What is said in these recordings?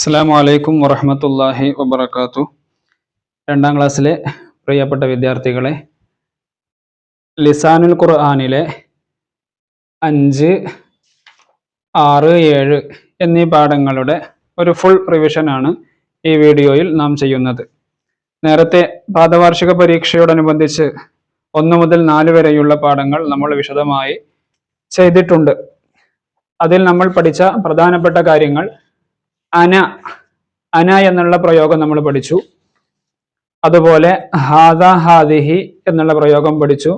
അസ്സാം വലൈക്കും വറഹമത്തല്ലാഹി വബർക്കാത്തു രണ്ടാം ക്ലാസ്സിലെ പ്രിയപ്പെട്ട വിദ്യാർത്ഥികളെ ലിസാനുൽ ഖുർആാനിലെ അഞ്ച് ആറ് ഏഴ് എന്നീ പാഠങ്ങളുടെ ഒരു ഫുൾ റിവിഷനാണ് ഈ വീഡിയോയിൽ നാം ചെയ്യുന്നത്. നേരത്തെ പാദവാർഷിക പരീക്ഷയോടനുബന്ധിച്ച് ഒന്ന് മുതൽ നാല് വരെയുള്ള പാഠങ്ങൾ നമ്മൾ വിശദമായി ചെയ്തിട്ടുണ്ട്. അതിൽ നമ്മൾ പഠിച്ച പ്രധാനപ്പെട്ട കാര്യങ്ങൾ അന അന എന്നുള്ള പ്രയോഗം നമ്മൾ പഠിച്ചു. അതുപോലെ ഹാദ ഹാദിഹി എന്നുള്ള പ്രയോഗം പഠിച്ചു.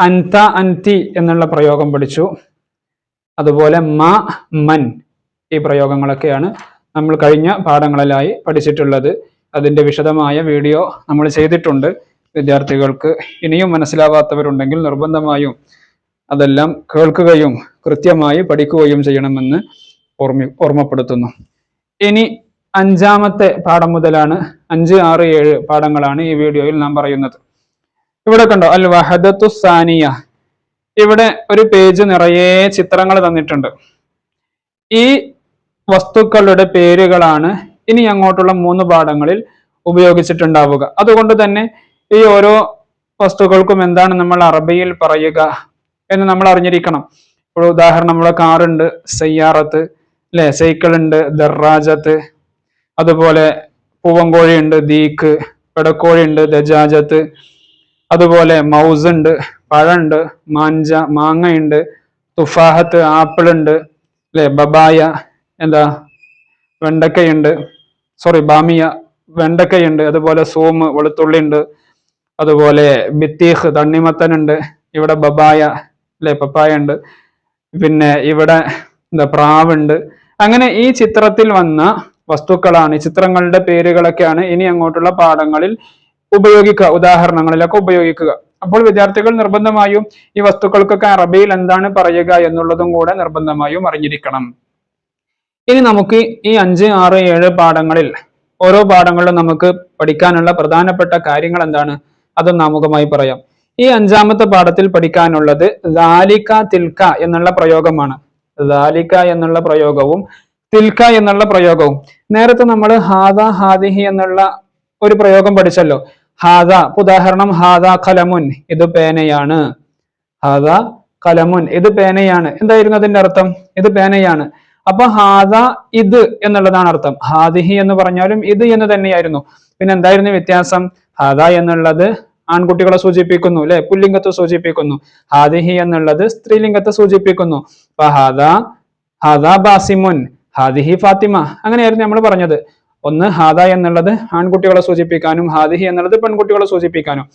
അൻത അൻതി എന്നുള്ള പ്രയോഗം പഠിച്ചു. അതുപോലെ മ മൻ ഈ പ്രയോഗങ്ങളൊക്കെയാണ് നമ്മൾ കഴിഞ്ഞ പാഠങ്ങളിലായി പഠിച്ചിട്ടുള്ളത്. അതിന്റെ വിശദമായ വീഡിയോ നമ്മൾ ചെയ്തിട്ടുണ്ട്. വിദ്യാർത്ഥികൾക്ക് ഇനിയും മനസ്സിലാവാത്തവരുണ്ടെങ്കിൽ നിർബന്ധമായും അതെല്ലാം കേൾക്കുകയും കൃത്യമായി പഠിക്കുകയും ചെയ്യണമെന്ന് ഓർമ്മ ഓർമ്മപ്പെടുത്തുന്നു. ഇനി അഞ്ചാമത്തെ പാഠം മുതലാണ്. അഞ്ച് ആറ് ഏഴ് പാഠങ്ങളാണ് ഈ വീഡിയോയിൽ നാം പറയുന്നത്. ഇവിടെ കണ്ടോ? അൽ വഹദത്തു സാനിയ. ഇവിടെ ഒരു പേജ് നിറയെ ചിത്രങ്ങൾ തന്നിട്ടുണ്ട്. ഈ വസ്തുക്കളുടെ പേരുകളാണ് ഇനി അങ്ങോട്ടുള്ള മൂന്ന് പാഠങ്ങളിൽ ഉപയോഗിച്ചിട്ടുണ്ടാവുക. അതുകൊണ്ട് തന്നെ ഈ ഓരോ വസ്തുക്കൾക്കും എന്താണ് നമ്മൾ അറബിയിൽ പറയുക എന്ന് നമ്മൾ അറിഞ്ഞിരിക്കണം. ഇപ്പോൾ ഉദാഹരണം നമ്മുടെ കാറുണ്ട് സയ്യാറത്ത് അല്ലെ? സൈക്കിൾ ഉണ്ട് ദർറാജത്ത് അതുപോലെ പൂവങ്കോഴി ഉണ്ട് ദീക്ക് പെടക്കോഴി ഉണ്ട് ദജാജത്ത് അതുപോലെ മൗസ് ഉണ്ട് പഴമുണ്ട് മാഞ്ച മാങ്ങയുണ്ട് തുഫാഹത്ത് ആപ്പിൾ ഉണ്ട് അല്ലെ? ബബായ എന്താ? വെണ്ടക്കയുണ്ട് സോറി ബാമിയ വെണ്ടക്കയുണ്ട് അതുപോലെ സോമ് വെളുത്തുള്ളി ഉണ്ട് അതുപോലെ ബിത്തീഹ് തണ്ണിമത്തനുണ്ട് ഇവിടെ ബബായ അല്ലെ? പപ്പായ ഉണ്ട് പിന്നെ ഇവിടെ എന്താ പ്രാവുണ്ട് അങ്ങനെ ഈ ചിത്രത്തിൽ വന്ന വസ്തുക്കളാണ് ചിത്രങ്ങളുടെ പേരുകളൊക്കെയാണ് ഇനി അങ്ങോട്ടുള്ള പാഠങ്ങളിൽ ഉപയോഗിക്കുക ഉദാഹരണങ്ങളിലൊക്കെ ഉപയോഗിക്കുക. അപ്പോൾ വിദ്യാർത്ഥികൾ നിർബന്ധമായും ഈ വസ്തുക്കൾക്കൊക്കെ അറബിയിൽ എന്താണ് പറയുക എന്നുള്ളതും കൂടെ നിർബന്ധമായും അറിഞ്ഞിരിക്കണം. ഇനി നമുക്ക് ഈ അഞ്ച് ആറ് ഏഴ് പാഠങ്ങളിൽ ഓരോ പാഠങ്ങളിലും നമുക്ക് പഠിക്കാനുള്ള പ്രധാനപ്പെട്ട കാര്യങ്ങൾ എന്താണ്? അതൊന്ന് ആമുഖമായി പറയാം. ഈ അഞ്ചാമത്തെ പാഠത്തിൽ പഠിക്കാനുള്ളത് ദാലിക തിൽക്ക എന്നുള്ള പ്രയോഗമാണ്. ദാലിക എന്നുള്ള പ്രയോഗവും തിൽക്ക എന്നുള്ള പ്രയോഗവും. നേരത്തെ നമ്മൾ ഹാദ ഹാദിഹി എന്നുള്ള ഒരു പ്രയോഗം പഠിച്ചല്ലോ. ഹാദ ഉദാഹരണം ഹാദ കലമുൻ ഇത് പേനയാണ്. ഹാദ കലമുൻ ഇത് പേനയാണ്. എന്തായിരുന്നു അതിന്റെ അർത്ഥം? ഇത് പേനയാണ്. അപ്പൊ ഹാദ ഇത് എന്നുള്ളതാണ് അർത്ഥം. ഹാദിഹി എന്ന് പറഞ്ഞാലും ഇത് എന്ന് തന്നെയായിരുന്നു. പിന്നെ എന്തായിരുന്നു വ്യത്യാസം? ഹാദ എന്നുള്ളത് ആൺകുട്ടികളെ സൂചിപ്പിക്കുന്നു അല്ലെ? പുല്ലിംഗത്തെ സൂചിപ്പിക്കുന്നു. ഹാദിഹി എന്നുള്ളത് സ്ത്രീലിംഗത്തെ സൂചിപ്പിക്കുന്നു. ബാസിമുൻ ഹാദിഹി ഫാത്തിമ. അങ്ങനെയായിരുന്നു നമ്മൾ പറഞ്ഞത്. ഒന്ന് ഹാദ എന്നുള്ളത് ആൺകുട്ടികളെ സൂചിപ്പിക്കാനും ഹാദിഹി എന്നുള്ളത് പെൺകുട്ടികളെ സൂചിപ്പിക്കാനും.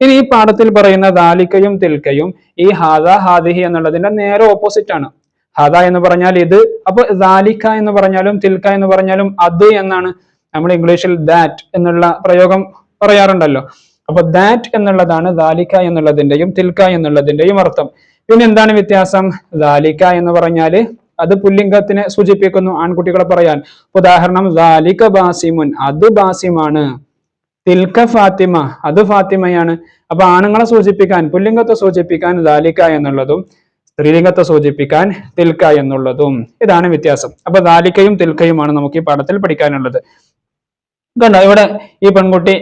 ഇനി ഈ പാഠത്തിൽ പറയുന്ന ദാലിക്കയും തിൽക്കയും ഈ ഹാദ ഹാദിഹി എന്നുള്ളതിന്റെ നേരെ ഓപ്പോസിറ്റ് ആണ്. ഹാദ എന്ന് പറഞ്ഞാൽ ഇത് അപ്പൊ ദാലിക്ക എന്ന് പറഞ്ഞാലും തിൽക്ക എന്ന് പറഞ്ഞാലും അത് എന്നാണ് നമ്മൾ ഇംഗ്ലീഷിൽ ദാറ്റ് എന്നുള്ള പ്രയോഗം പറയാറുണ്ടല്ലോ. അപ്പൊ ദാറ്റ് എന്നുള്ളതാണ് ദാലിക്ക എന്നുള്ളതിന്റെയും തിൽക്ക എന്നുള്ളതിന്റെയും അർത്ഥം. പിന്നെ എന്താണ് വ്യത്യാസം? ദാലിക്ക എന്ന് പറഞ്ഞാൽ അത് പുല്ലിംഗത്തിനെ സൂചിപ്പിക്കുന്നു ആൺകുട്ടികളെ പറയാൻ. ഉദാഹരണം ദാലിക ബാസിമുൻ അത് ബാസിമാണ്. തിൽക്ക ഫാത്തിമ അത് ഫാത്തിമയാണ്. അപ്പൊ ആണുങ്ങളെ സൂചിപ്പിക്കാൻ പുല്ലിംഗത്തെ സൂചിപ്പിക്കാൻ ദാലിക്ക എന്നുള്ളതും സ്ത്രീലിംഗത്തെ സൂചിപ്പിക്കാൻ തിൽക്ക എന്നുള്ളതും. ഇതാണ് വ്യത്യാസം. അപ്പൊ ദാലിക്കയും തിൽക്കയുമാണ് നമുക്ക് ഈ പാഠത്തിൽ പഠിക്കാനുള്ളത്. കണ്ടോ ഇവിടെ ഈ പെൺകുട്ടി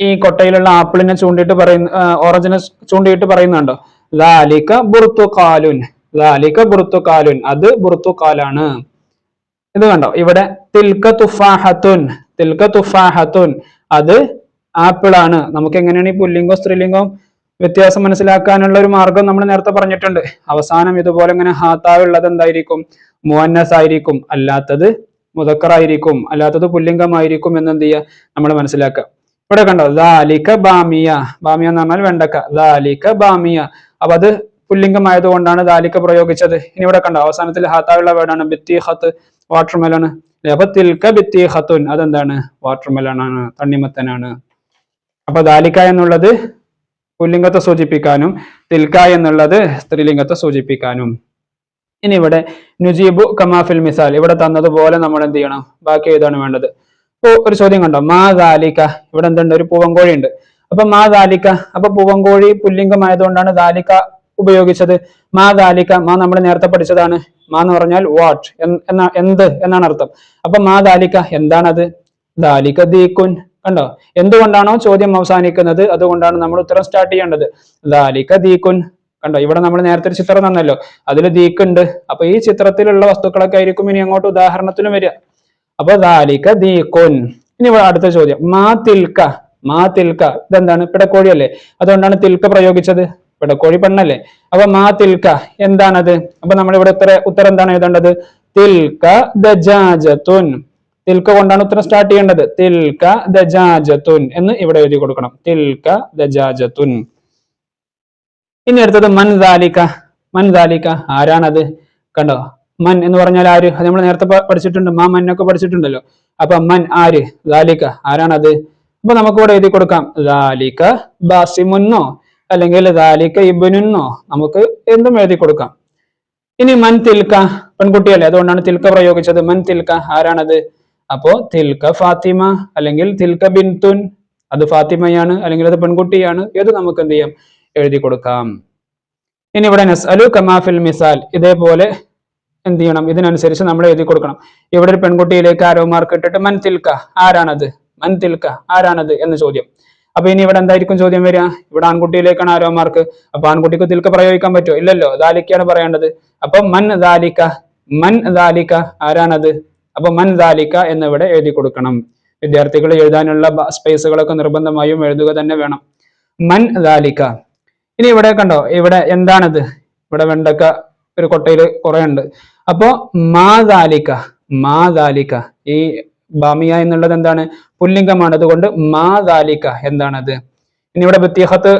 ഈ കൊട്ടയിലുള്ള ആപ്പിളിനെ ചൂണ്ടിയിട്ട് പറയുന്ന ഓറഞ്ചിനെ ചൂണ്ടിയിട്ട് പറയുന്നുണ്ടോ. ലാലിക്ക ബുർത്തുകാലുൻ ലാലിക്ക ബുർത്തുകാലുൻ അത് ബുർത്തുകാലാണ് ഇത് കണ്ടോ? ഇവിടെ തിൽക്ക തുഫാഹത്തുൻ. തിൽക്ക തുഫാഹത്തുൻ. അത് ആപ്പിൾ ആണ് നമുക്ക് എങ്ങനെയാണ് ഈ പുല്ലിംഗോ സ്ത്രീലിംഗോ വ്യത്യാസം മനസ്സിലാക്കാനുള്ള ഒരു മാർഗം നമ്മൾ നേരത്തെ പറഞ്ഞിട്ടുണ്ട്. അവസാനം ഇതുപോലെ ഇങ്ങനെ ഹാത്താവുള്ളത് എന്തായിരിക്കും? മുവന്നസ് ആയിരിക്കും അല്ലാത്തത് മുതക്കറായിരിക്കും അല്ലാത്തത് പുല്ലിംഗമായിരിക്കും എന്ന് എന്ത് ചെയ്യുക? നമ്മൾ മനസ്സിലാക്കുക. ഇവിടെ കണ്ടോ? ലാലിക ബാമിയ. ബാമിയ എന്ന് പറഞ്ഞാൽ വെണ്ടക്ക. ലാലിക ബാമിയ. അപ്പൊ അത് പുല്ലിംഗമായതുകൊണ്ടാണ് ലാലിക്ക പ്രയോഗിച്ചത്. ഇനി ഇവിടെ കണ്ടോ? അവസാനത്തിൽ ഹാത്താവുള്ള വേർഡാണ് ബിത്തി ഹത്ത് വാട്ടർമെലൺ അപ്പൊ തിൽക്ക ബിത്തി ഹത്തുൻ അതെന്താണ്? വാട്ടർമെലൺ ആണ് തണ്ണിമത്തനാണ്. അപ്പൊ ദാലിക്ക എന്നുള്ളത് പുല്ലിംഗത്തെ സൂചിപ്പിക്കാനും തിൽക്ക എന്നുള്ളത് സ്ത്രീലിംഗത്തെ സൂചിപ്പിക്കാനും. ഇനി ഇവിടെ നുജീബു കമാഫിൽ മിസാൽ. ഇവിടെ തന്നതുപോലെ നമ്മൾ എന്ത് ചെയ്യണം? ബാക്കി ഏതാണ് വേണ്ടത്? ഇപ്പൊ ഒരു ചോദ്യം കണ്ടോ? മാ ദാലിക. ഇവിടെ എന്തുണ്ട്? ഒരു പൂവങ്കോഴി ഉണ്ട്. അപ്പൊ മാ ദാലിക. അപ്പൊ പൂവങ്കോഴി പുല്ലിംഗമായതുകൊണ്ടാണ് ദാലിക്ക ഉപയോഗിച്ചത്. മാ ദാലിക മാ നമ്മൾ നേരത്തെ പഠിച്ചതാണ്. മാ എന്ന് പറഞ്ഞാൽ വാട്ട് എന്നാ എന്ത് എന്നാണ് അർത്ഥം. അപ്പൊ മാ ദാലിക്ക എന്താണത്? ദാലിക ദീക്കുൻ കണ്ടോ? എന്തുകൊണ്ടാണോ ചോദ്യം അവസാനിക്കുന്നത്? അതുകൊണ്ടാണ് നമ്മൾ ഉത്തരം സ്റ്റാർട്ട് ചെയ്യേണ്ടത്. ദാലിക ദീക്കുൻ കണ്ടോ? ഇവിടെ നമ്മൾ നേരത്തെ ഒരു ചിത്രം തന്നല്ലോ. അതിൽ ദീക്കുണ്ട്. അപ്പൊ ഈ ചിത്രത്തിലുള്ള വസ്തുക്കളൊക്കെ ആയിരിക്കും ഇനി അങ്ങോട്ട് ഉദാഹരണത്തിനും വരിക. അപ്പൊ ദാലിക്ക ദീകുൻ ഇനി അടുത്ത ചോദ്യം. മാ തിൽക്ക മാ തിൽക്ക. ഇതെന്താണ്? പിടക്കോഴിയല്ലേ? അതുകൊണ്ടാണ് തിൽക്ക പ്രയോഗിച്ചത്. പിടക്കോഴി പെണ്ണല്ലേ? അപ്പൊ മാ തിൽക്ക എന്താണത്? അപ്പൊ നമ്മൾ ഇവിടെ ഉത്തര ഉത്തരം എന്താണ് എഴുതേണ്ടത്? തിൽക്ക ദജാജത്തുൻ തിൽക്ക കൊണ്ടാണ് ഉത്തരം സ്റ്റാർട്ട് ചെയ്യേണ്ടത്. തിൽക്ക ദജാജത്തുൻ എന്ന് ഇവിടെ എഴുതി കൊടുക്കണം. തിൽക്ക ദജാജത്തുൻ ഇനി അടുത്തത് മൻ ദാലിക. മൻ ദാലിക ആരാണത്? കണ്ടോ? മൻ എന്ന് പറഞ്ഞാൽ ആര്? അത് നമ്മൾ നേരത്തെ പഠിച്ചിട്ടുണ്ട്. മാ മന്നൊക്കെ പഠിച്ചിട്ടുണ്ടല്ലോ. അപ്പൊ മൻ ആര്? ലാലിക്ക ആരാണത്? അപ്പൊ നമുക്ക് ഇവിടെ എഴുതി കൊടുക്കാം. ലാലിക്ക ബാസിമുന്നോ അല്ലെങ്കിൽ ലാലിക്ക ഇബനുന്നോ. നമുക്ക് എന്തും എഴുതി കൊടുക്കാം. ഇനി മൻ തിൽക്ക പെൺകുട്ടിയല്ലേ? അതുകൊണ്ടാണ് തിൽക്ക പ്രയോഗിച്ചത്. മൻ തിൽക്ക ആരാണത്? അപ്പോ തിൽക്ക ഫാത്തിമ അല്ലെങ്കിൽ തിൽക്ക ബിൻതുൻ. അത് ഫാത്തിമയാണ് അല്ലെങ്കിൽ അത് പെൺകുട്ടിയാണ്. ഏത് നമുക്ക് എന്ത് ചെയ്യാം? എഴുതി കൊടുക്കാം. ഇനി ഇവിടെ നസ്അലു കമാഫിൽ മിസാൽ. ഇതേപോലെ എന്ത് ചെയ്യണം? ഇതിനനുസരിച്ച് നമ്മൾ എഴുതി കൊടുക്കണം. ഇവിടെ ഒരു പെൺകുട്ടിയിലേക്ക് ആരോ മാർക്ക് ഇട്ടിട്ട് മൻ തിൽക്ക ആരാണത്? മൻ തിൽക്ക ആരാണത്? എന്ന് ചോദ്യം. അപ്പൊ ഇനി ഇവിടെ എന്തായിരിക്കും ചോദ്യം വരിക? ഇവിടെ ആൺകുട്ടിയിലേക്കാണ് ആരോ മാർക്ക് അപ്പൊ ആൺകുട്ടിക്ക് തിൽക്ക പ്രയോഗിക്കാൻ പറ്റുമോ? ഇല്ലല്ലോ ദാലിക്കയാണ് പറയേണ്ടത്. അപ്പൊ മൻ ദാലിക്ക മൻ ദാലിക്ക ആരാണത്? അപ്പൊ മൻ ദാലിക്ക എന്നിവിടെ എഴുതി കൊടുക്കണം. വിദ്യാർത്ഥികൾ എഴുതാനുള്ള സ്പേസുകളൊക്കെ നിർബന്ധമായും എഴുതുക തന്നെ വേണം. മൻ ദാലിക്ക. ഇനി ഇവിടെ കണ്ടോ ഇവിടെ എന്താണത്? ഇവിടെ വെണ്ടക്ക ഒരു കൊട്ടയിൽ കുറെ ഉണ്ട് അപ്പോ മാതാലിക്ക മാതാലിക്ക ഈ ബാമിയ എന്നുള്ളത് എന്താണ്? പുല്ലിംഗമാണ്. അതുകൊണ്ട് മാതാലിക്ക എന്താണത്? ഇനി ഇവിടെ ബത്തിഹത്ത്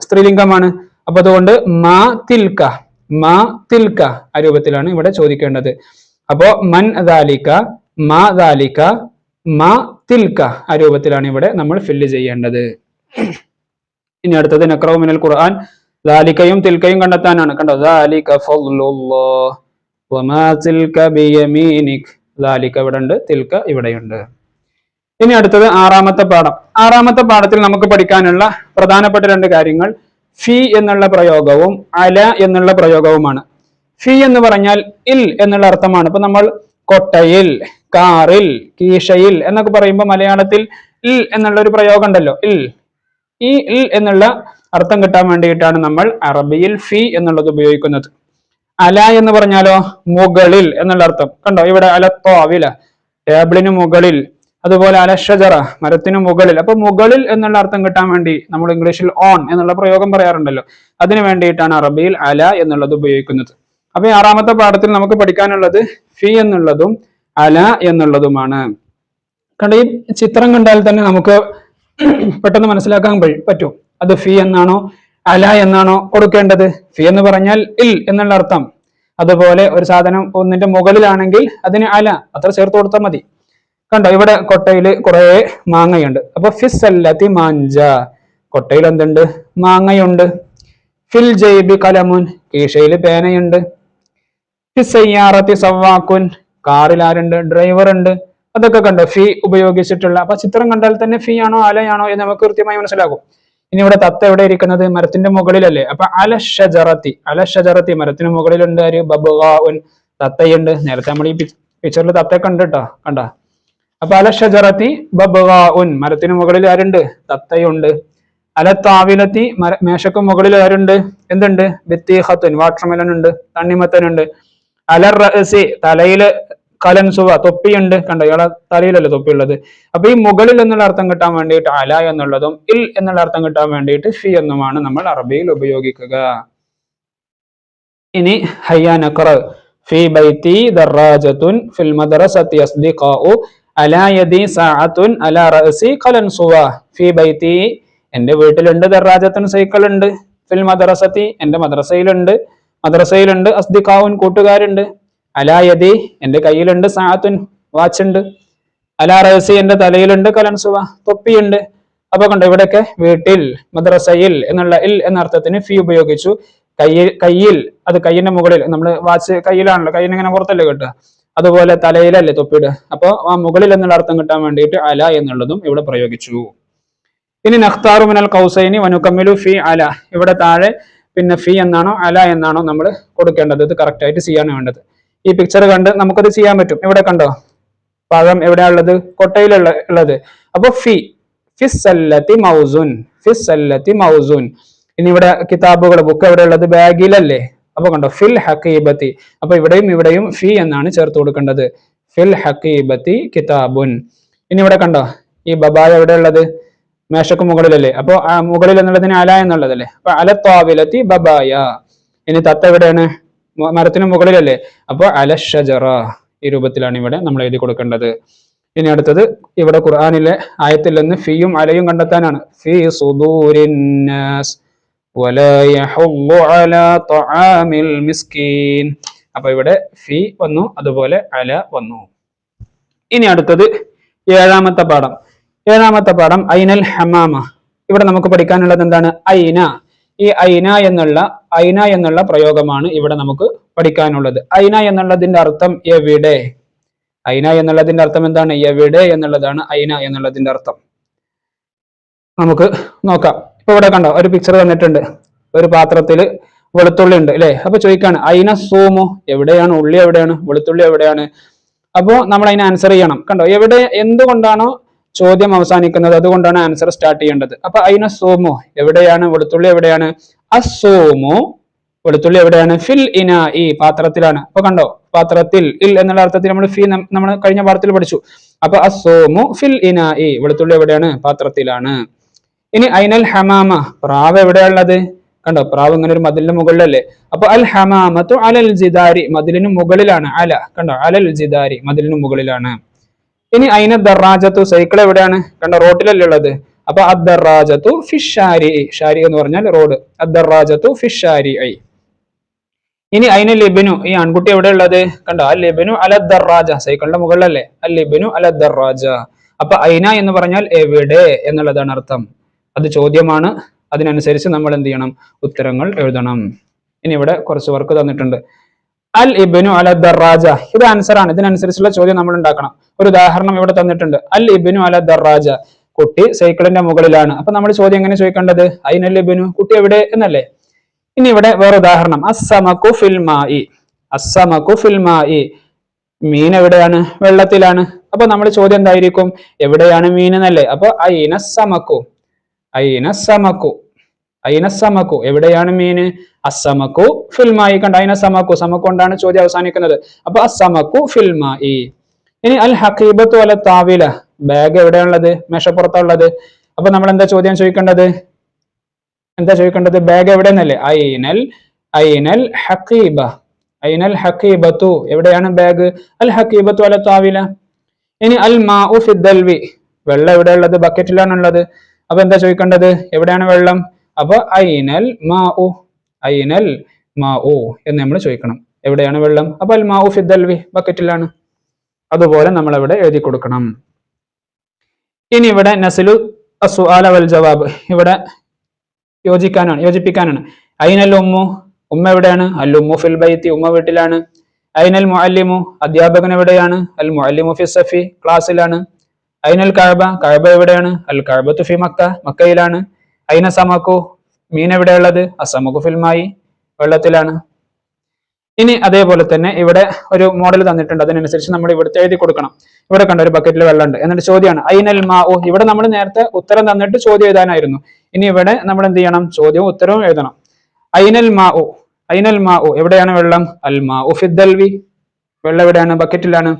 സ്ത്രീലിംഗമാണ്. അപ്പൊ അതുകൊണ്ട് മാ തിൽക്ക മാ തിൽക്ക ആ രൂപത്തിലാണ് ഇവിടെ ചോദിക്കേണ്ടത്. അപ്പോ മൻ ദാലിക്ക മാ ദാലിക്ക മാ തിൽക്ക ആ രൂപത്തിലാണ് ഇവിടെ നമ്മൾ ഫില്ല് ചെയ്യേണ്ടത്. ഇനി അടുത്തത് മിനൽ ഖുർആൻ. ദാലിക്കയും തിൽക്കയും കണ്ടെത്താനാണ്. കണ്ടോ? ദാലിക ഫദ്ലുല്ലാഹ് ദാലിക ഇവിടെ ഉണ്ട് തിൽക്ക ഇവിടെയുണ്ട്. ഇനി അടുത്തത് ആറാമത്തെ പാഠം. ആറാമത്തെ പാഠത്തിൽ നമുക്ക് പഠിക്കാനുള്ള പ്രധാനപ്പെട്ട രണ്ട് കാര്യങ്ങൾ. ഫി എന്നുള്ള പ്രയോഗവും അല എന്നുള്ള പ്രയോഗവുമാണ്. ഫി എന്ന് പറഞ്ഞാൽ ഇൽ എന്നുള്ള അർത്ഥമാണ്. ഇപ്പൊ നമ്മൾ കൊട്ടയിൽ കാറിൽ കീശയിൽ എന്നൊക്കെ പറയുമ്പോൾ മലയാളത്തിൽ ഇൽ എന്നുള്ള ഒരു പ്രയോഗം ഉണ്ടല്ലോ. ഇൽ. ഈ ഇൽ എന്നുള്ള അർത്ഥം കിട്ടാൻ വേണ്ടിയിട്ടാണ് നമ്മൾ അറബിയിൽ ഫി എന്നുള്ളത് ഉപയോഗിക്കുന്നത്. അല എന്ന് പറഞ്ഞാലോ മുകളിൽ എന്നുള്ള അർത്ഥം. കണ്ടോ? ഇവിടെ അല തോവില ടേബിളിന് മുകളിൽ അതുപോലെ അലഷജറ മരത്തിന് മുകളിൽ. അപ്പൊ മുകളിൽ എന്നുള്ള അർത്ഥം കിട്ടാൻ വേണ്ടി നമ്മൾ ഇംഗ്ലീഷിൽ ഓൺ എന്നുള്ള പ്രയോഗം പറയാറുണ്ടല്ലോ. അതിനു വേണ്ടിയിട്ടാണ് അറബിയിൽ അല എന്നുള്ളത് ഉപയോഗിക്കുന്നത്. അപ്പൊ ഈ ആറാമത്തെ പാഠത്തിൽ നമുക്ക് പഠിക്കാനുള്ളത് ഫി എന്നുള്ളതും അല എന്നുള്ളതുമാണ്. കണ്ട? ഈ ചിത്രം കണ്ടാൽ തന്നെ നമുക്ക് പെട്ടെന്ന് മനസ്സിലാക്കാൻ പറ്റും. അത് ഫി എന്നാണോ അല എന്നാണോ കൊടുക്കേണ്ടത്? ഫി എന്ന് പറഞ്ഞാൽ ഇൽ എന്നുള്ള അർത്ഥം. അതുപോലെ ഒരു സാധനം ഒന്നിന്റെ മുകളിലാണെങ്കിൽ അതിന് അല അത്ര ചേർത്ത് കൊടുത്താൽ മതി. കണ്ടോ ഇവിടെ കൊട്ടയിൽ കുറെ മാങ്ങയുണ്ട്. അപ്പൊ ഫിസ് അല്ലത്തി മാഞ്ച. കൊട്ടയിൽ എന്തുണ്ട്? മാങ്ങയുണ്ട്. ഫിൽ ജൈബി കലമുൻ കീശയിൽ പേനയുണ്ട്. ഫിസയ്യാറത്തി സവാക്കുൻ കാറിൽ ആരുണ്ട്? ഡ്രൈവർ ഉണ്ട്. അതൊക്കെ കണ്ടോ ഫി ഉപയോഗിച്ചിട്ടുള്ള. അപ്പൊ ചിത്രം കണ്ടാൽ തന്നെ ഫീ ആണോ അലയാണോ എന്ന് നമുക്ക് കൃത്യമായി മനസ്സിലാകും. ഇനി ഇവിടെ തത്ത എവിടെ ഇരിക്കുന്നത്? മരത്തിന്റെ മുകളിലല്ലേ. അപ്പൊ അല ഷജറത്തി അല ഷജറത്തി മരത്തിന് മുകളിലുണ്ട് ഒരു ബബുഗാവുൻ തത്തയുണ്ട്. നേരത്തെ നമ്മൾ ഈ പിക്ചറിൽ തത്ത കണ്ട് കേട്ടോ കണ്ട? അപ്പൊ അല ഷജറത്തി ബബുഗാഉൻ മരത്തിന് മുകളിൽ ആരുണ്ട്? തത്തയുണ്ട്. അല താവിലത്തി മര മേശക്ക് മുകളിൽ ആരുണ്ട്? എന്തുണ്ട്? ബിത്തീഹത്തുൻ വാട്ടർമെലൻ ഉണ്ട് തണ്ണിമത്തനുണ്ട്. അല റസി തലയിൽ കലൻസുവ തൊപ്പിയുണ്ട്. കണ്ടോ ഇയാളെ തലയിലല്ലേ തൊപ്പിയുള്ളത്? അപ്പൊ ഈ മുകളിൽ എന്നുള്ള അർത്ഥം കിട്ടാൻ വേണ്ടിയിട്ട് അല എന്നുള്ളതും ഇൽ എന്നുള്ള അർത്ഥം കിട്ടാൻ വേണ്ടിയിട്ട് ഫി എന്നുമാണ് നമ്മൾ അറബിയിൽ ഉപയോഗിക്കുക. ഇനി ഹയ്യ നഖറ ഫി ഫിൽ യദി റഅസി എന്റെ വീട്ടിലുണ്ട് ദറാജത്തുൻ സൈക്കിൾ ഉണ്ട് ഫിൽ മദ്രസത്തി എന്റെ മദ്രസയിലുണ്ട്. മദ്രസയിലുണ്ട് അസ്ദിഖാവുൻ കൂട്ടുകാരുണ്ട്. അലാ യദി എന്റെ കയ്യിലുണ്ട് സാത്തുൻ വാച്ച് ഉണ്ട് അലാ റഅസി എന്റെ തലയിലുണ്ട് കലൻസുവ തൊപ്പിയുണ്ട്. അപ്പൊ കണ്ടോ ഇവിടെയൊക്കെ വീട്ടിൽ മദ്രസയിൽ എന്നുള്ള ഇൽ എന്ന അർത്ഥത്തിന് ഫി ഉപയോഗിച്ചു. കയ്യിൽ കയ്യിൽ അത് കയ്യിന്റെ മുകളിൽ നമ്മൾ വാച്ച് കയ്യിലാണല്ലോ കയ്യിൽ ഇങ്ങനെ പുറത്തല്ലേ കിട്ടുക? അതുപോലെ തലയിലല്ലേ തൊപ്പിയിടുക. അപ്പോൾ ആ മുകളിൽ എന്നുള്ള അർത്ഥം കിട്ടാൻ വേണ്ടിയിട്ട് അല എന്നുള്ളതും ഇവിടെ പ്രയോഗിച്ചു. ഇനി നഖ്താറു മിനൽ കൗസൈനി വനുക്കമ്മിലു ഫി അല. ഇവിടെ താഴെ പിന്നെ ഫി എന്നാണോ അല എന്നാണോ നമ്മൾ കൊടുക്കേണ്ടത്. ഇത് കറക്റ്റ് ആയിട്ട് ചെയ്യാൻ വേണ്ടത്. ഈ പിക്ചർ കണ്ട് നമുക്കത് ചെയ്യാൻ പറ്റും. ഇവിടെ കണ്ടോ? പഴം എവിടെയുള്ളത് കൊട്ടയിലുള്ള ഉള്ളത്. അപ്പൊ ഫി ഫിസ്സല്ലത്തി മൗസുൻ ഫിസ്സല്ലത്തി മൗസുൻ. ഇനി ഇവിടെ കിതാബുകൾ ബുക്ക് എവിടെയുള്ളത് ബാഗിലല്ലേ? അപ്പൊ കണ്ടോ ഫിൽ ഹക്കീബത്തി അപ്പൊ ഇവിടെയും ഇവിടെയും ഫി എന്നാണ് ചേർത്ത് കൊടുക്കേണ്ടത്. ഫിൽ ഹക്കീബത്തി കിതാബുൻ. ഇനി ഇവിടെ കണ്ടോ ഈ ബബായ എവിടെ ഉള്ളത്? മേശക്ക് മുകളിലല്ലേ? അപ്പോൾ മുകളിൽ എന്നുള്ളതിന് അല എന്നുള്ളതല്ലേ? അപ്പൊ അല ബബായ. ഇനി തത്ത എവിടെയാണ്? മരത്തിന് മുകളിലല്ലേ? അപ്പോൾ അലഷറ ഈ രൂപത്തിലാണ് ഇവിടെ നമ്മൾ എഴുതി കൊടുക്കേണ്ടത്. ഇനി അടുത്തത് ഇവിടെ ഖുർആാനിലെ ആയത്തിൽ നിന്ന് ഫിയും അലയും കണ്ടെത്താനാണ്. ഫീ സുദൂരിന്നാസ് മിസ്കീൻ. അപ്പൊ ഇവിടെ ഫി വന്നു അതുപോലെ അല വന്നു. ഇനി അടുത്തത് ഏഴാമത്തെ പാഠം. ഏഴാമത്തെ പാഠം ഐനൽ ഹമാമ. ഇവിടെ നമുക്ക് പഠിക്കാനുള്ളത് എന്താണ്? ഐന ഈ ഐന എന്നുള്ള ഐന എന്നുള്ള പ്രയോഗമാണ് ഇവിടെ നമുക്ക് പഠിക്കാനുള്ളത്. ഐന എന്നുള്ളതിന്റെ അർത്ഥം എവിടെ? ഐന എന്നുള്ളതിന്റെ അർത്ഥം എന്താണ്? എവിടെ എന്നുള്ളതാണ് ഐന എന്നുള്ളതിന്റെ അർത്ഥം. നമുക്ക് നോക്കാം. ഇപ്പൊ ഇവിടെ കണ്ടോ ഒരു പിക്ചർ തന്നിട്ടുണ്ട് ഒരു പാത്രത്തിൽ വെളുത്തുള്ളി ഉണ്ട് അല്ലെ? അപ്പൊ ചോദിക്കാണ് അയിന സൂമോ? എവിടെയാണ്? ഉള്ളി എവിടെയാണ്? വെളുത്തുള്ളി എവിടെയാണ്? അപ്പോ നമ്മൾ അതിന് ആൻസർ ചെയ്യണം. കണ്ടോ എവിടെ എന്തുകൊണ്ടാണോ ചോദ്യം അവസാനിക്കുന്നത് അതുകൊണ്ടാണ് ആൻസർ സ്റ്റാർട്ട് ചെയ്യേണ്ടത്. അപ്പൊ അയിന സോമോ എവിടെയാണ്? വെളുത്തുള്ളി എവിടെയാണ്? അസോമോ വെളുത്തുള്ളി എവിടെയാണ്? ഫിൽ ഇന ഈ പാത്രത്തിലാണ്. അപ്പൊ കണ്ടോ? പാത്രത്തിൽ ഇൽ എന്നുള്ള അർത്ഥത്തിൽ നമ്മൾ ഫി നമ്മൾ കഴിഞ്ഞ പാഠത്തിൽ പഠിച്ചു. അപ്പൊ അസോമു ഫിൽ ഇന ഈ വെളുത്തുള്ളി എവിടെയാണ്? പാത്രത്തിലാണ്. ഇനി അയിനൽ ഹമാമ പ്രാവ് എവിടെയുള്ളത് കണ്ടോ? പ്രാവ് ഇങ്ങനെ ഒരു മതിലിന് മുകളിലല്ലേ? അപ്പൊ അൽ ഹമാമത്തു അലൽ ജിദാരി മതിലിന് മുകളിലാണ്. അല. കണ്ടോ? അലൽ ജിദാരി മതിലിന് മുകളിലാണ്. ഇനി അയിന ദറാജത്തു സൈക്കിൾ എവിടെയാണ്? കണ്ട റോട്ടിലല്ലേ ഉള്ളത്. അപ്പൊ അദ്ദറാജത്തു ഫിഷാരി ഷാരി എന്ന് പറഞ്ഞാൽ റോഡ്. അദ്ദറാജത്തു ഫിഷാരി ഐ. ഇനി അയിന ലിബിനു? ഈ ആൺകുട്ടി എവിടെ ഉള്ളത്? കണ്ടോ അൽ ലിബിനു അല ദറാജ സൈക്കിളിന്റെ മുകളിലല്ലേ? അൽ ലിബിനു അല ദറാജ അപ്പൊ അയിന എന്ന് പറഞ്ഞാൽ എവിടെ എന്നുള്ളതാണ് അർത്ഥം. അത് ചോദ്യമാണ്. അതിനനുസരിച്ച് നമ്മൾ എന്ത് ചെയ്യണം? ഉത്തരങ്ങൾ എഴുതണം. ഇനി ഇവിടെ കുറച്ച് വർക്ക് തന്നിട്ടുണ്ട്. അൽ ഇബിനു അല ദറാജ ഇത് ആൻസർ ആണ്. ഇതിനനുസരിച്ചുള്ള ചോദ്യം നമ്മൾ ഉണ്ടാക്കണം. ഒരു ഉദാഹരണം ഇവിടെ തന്നിട്ടുണ്ട്. അൽ ഇബിനു അല ദറാജ കുട്ടി സൈക്കിളിന്റെ മുകളിലാണ്. അപ്പൊ നമ്മൾ ചോദ്യം എങ്ങനെ ചോദിക്കേണ്ടത്? അയിനൽ ഇബിനു? കുട്ടി എവിടെ? എന്നല്ലേ? ഇനി ഇവിടെ വേറെ ഉദാഹരണം. അസ്സമക്കു ഫിൽമായി അസമകു അസ്സമക്കു ഫിൽ മായി മീൻ എവിടെയാണ്? വെള്ളത്തിലാണ്. അപ്പൊ നമ്മൾ ചോദ്യം എന്തായിരിക്കും? എവിടെയാണ് മീൻ എന്നല്ലേ? അപ്പൊ അയിന സമക്കു അയിന സമക്കു? എവിടെയാണ് മീന് അസമക്കു ഫിൽമായി. കണ്ട അയിന സമക്കു? കൊണ്ടാണ് ചോദ്യം അവസാനിക്കുന്നത്. അപ്പൊ അസമക്കു ഫിൽമായി. ഇനി അൽ ഹക്കീബത്തു അല താവില. ബാഗ് എവിടെയാണുള്ളത്? മേശപ്പുറത്തുള്ളത് അപ്പൊ നമ്മൾ എന്താ ചോദ്യം ചോദിക്കേണ്ടത്? എന്താ ചോദിക്കേണ്ടത്? ബാഗ് എവിടെയെന്നല്ലേ? ഐനൽ ഐനൽ ഹക്കീബ ഐനൽ ഹക്കീബത്തു എവിടെയാണ് ബാഗ് അൽ ഹക്കീബത്തു അല താവില. ഇനി അൽ മാഉ ഫിദ്ദൽവി വെള്ളം എവിടെയുള്ളത് ബക്കറ്റിലാണുള്ളത് അപ്പൊ എന്താ ചോദിക്കേണ്ടത്? എവിടെയാണ് വെള്ളം? അപ്പൊ ഐനൽ മാഉ ഐനൽ മാഉ എന്ന് നമ്മൾ ചോദിക്കണം. എവിടെയാണ് വെള്ളം? അപ്പൊ അൽ മാഉ ഫിദ്ദൽവി ബക്കറ്റിലാണ്. അതുപോലെ നമ്മൾ ഇവിടെ എഴുതി കൊടുക്കണം. ഇനി ഇവിടെ നസലു അസുആല വൽ ജവാബ്. ഇവിടെ യോജിക്കാനാണ് യോജിപ്പിക്കാനാണ്. അയിനൽ ഉമ്മു ഉമ്മ എവിടെയാണ്? അൽ ഉമ്മു ഫിൽ ബൈത്തി ഉമ്മ വീട്ടിലാണ്. അയിനൽ മുഅല്ലിമു അധ്യാപകൻ എവിടെയാണ്? അൽ മുഅല്ലിമു ഫി സഫി ക്ലാസ്സിലാണ്. അയിനൽ കഅബ കഅബ എവിടെയാണ്? അൽ കഅബത്തു ഫി മക്ക മക്കയിലാണ്. ഐന സമക്കു? മീൻ എവിടെയുള്ളത് അസമക്കു ഫിൽമായി. വെള്ളത്തിലാണ്. ഇനി അതേപോലെ തന്നെ ഇവിടെ ഒരു മോഡൽ തന്നിട്ടുണ്ട്. അതിനനുസരിച്ച് നമ്മൾ ഇവിടുത്തെ എഴുതി കൊടുക്കണം. ഇവിടെ കണ്ട ഒരു ബക്കറ്റിൽ വെള്ളമുണ്ട്. എന്നിട്ട് ചോദ്യമാണ് ഐനൽ മാ ഓ ഇവിടെ നമ്മൾ നേരത്തെ ഉത്തരം തന്നിട്ട് ചോദ്യം എഴുതാനായിരുന്നു. ഇനി ഇവിടെ നമ്മൾ എന്ത് ചെയ്യണം? ചോദ്യവും ഉത്തരവും എഴുതണം. ഐനൽ മാ ഓ ഐനൽ മാ ഓ എവിടെയാണ് വെള്ളം? അൽ മാ ഓ ഫിദ്ദൽവി വെള്ളം എവിടെയാണ്? ബക്കറ്റിലാണ്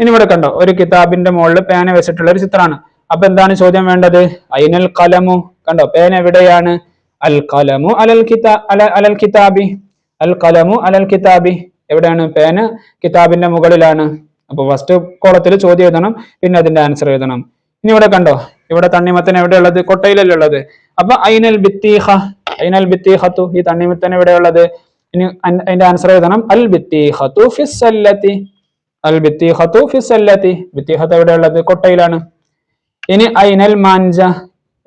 ഇനി ഇവിടെ കണ്ടോ ഒരു കിതാബിന്റെ മുകളിൽ പേന വെച്ചിട്ടുള്ള ഒരു ചിത്രമാണ്. അപ്പൊ എന്താണ് ചോദ്യം വേണ്ടത്? ഐനൽ കലമു? കണ്ടോ? പേന എവിടെയാണ്? അൽ കലമു അലൽ കിതാ അല അലൽ കിതാബി. അൽ കലമു അലൽ കിതാബി. എവിടെയാണ് പേന? കിതാബിന്റെ മുകളിലാണ്. അപ്പൊ ഫസ്റ്റ് കോളത്തിൽ ചോദ്യം എഴുതണം പിന്നെ അതിന്റെ ആൻസർ എഴുതണം. ഇനി ഇവിടെ കണ്ടോ? ഇവിടെ തണ്ണിമത്തൻ എവിടെയുള്ളത്? കൊട്ടയിലല്ലേ ഉള്ളത്? അപ്പൊ ഐനൽ ബിത്തീഹ ഐനൽ ബിത്തീഹത്തു ഈ തണ്ണിമത്തൻ എവിടെയുള്ളത്? ഇനി അതിന്റെ ആൻസർ എഴുതണം. അൽ ബിത്തീഹത്തു ഫിസ്സല്ലത്തി. അൽ ബിത്തീഹത്തു ഫിസ്സല്ലത്തി. ബിത്തീഹത്ത് എവിടെയുള്ളത്? കൊട്ടയിലാണ്. ഇനി ഐനൽ മാഞ്ച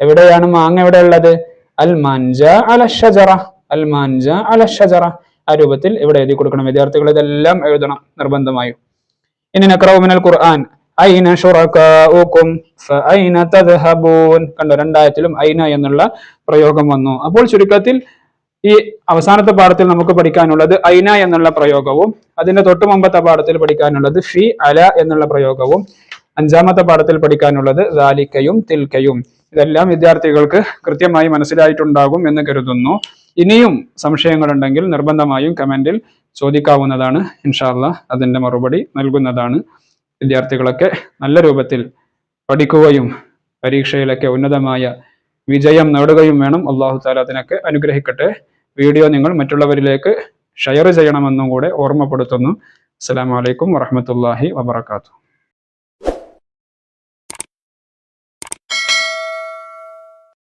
എവിടെയാണ് മാങ്ങ എവിടെയുള്ളത് അൽ മാഞ്ച അല ഷജറ. അൽ അല ഷജറ. ആ രൂപത്തിൽ ഇവിടെ എഴുതി കൊടുക്കണം. വിദ്യാർത്ഥികൾ ഇതെല്ലാം എഴുതണം നിർബന്ധമായും. ഇനി ഖുർആൻ. ഐന ഷുറക്കും കണ്ടോ രണ്ടായത്തിലും ഐന എന്നുള്ള പ്രയോഗം വന്നു. അപ്പോൾ ചുരുക്കത്തിൽ ഈ അവസാനത്തെ പാഠത്തിൽ നമുക്ക് പഠിക്കാനുള്ളത് ഐന എന്നുള്ള പ്രയോഗവും അതിന്റെ തൊട്ടു മുമ്പത്തെ പാഠത്തിൽ പഠിക്കാനുള്ളത് ഫി അല എന്നുള്ള പ്രയോഗവും അഞ്ചാമത്തെ പാഠത്തിൽ പഠിക്കാനുള്ളത് ദാലിക്കയും തിൽക്കയും. ഇതെല്ലാം വിദ്യാർത്ഥികൾക്ക് കൃത്യമായി മനസ്സിലായിട്ടുണ്ടാകും എന്ന് കരുതുന്നു. ഇനിയും സംശയങ്ങളുണ്ടെങ്കിൽ നിർബന്ധമായും കമന്റിൽ ചോദിക്കാവുന്നതാണ്. ഇൻഷാല്ല അതിന്റെ മറുപടി നൽകുന്നതാണ്. വിദ്യാർത്ഥികളൊക്കെ നല്ല രൂപത്തിൽ പഠിക്കുകയും പരീക്ഷയിലൊക്കെ ഉന്നതമായ വിജയം നേടുകയും വേണം. അള്ളാഹു താല അതിനൊക്കെ അനുഗ്രഹിക്കട്ടെ. വീഡിയോ നിങ്ങൾ മറ്റുള്ളവരിലേക്ക് ഷെയർ ചെയ്യണമെന്നും കൂടെ ഓർമ്മപ്പെടുത്തുന്നു. അസ്സാം വലൈക്കും വറഹമത്തല്ലാഹി വബർക്കാത്തു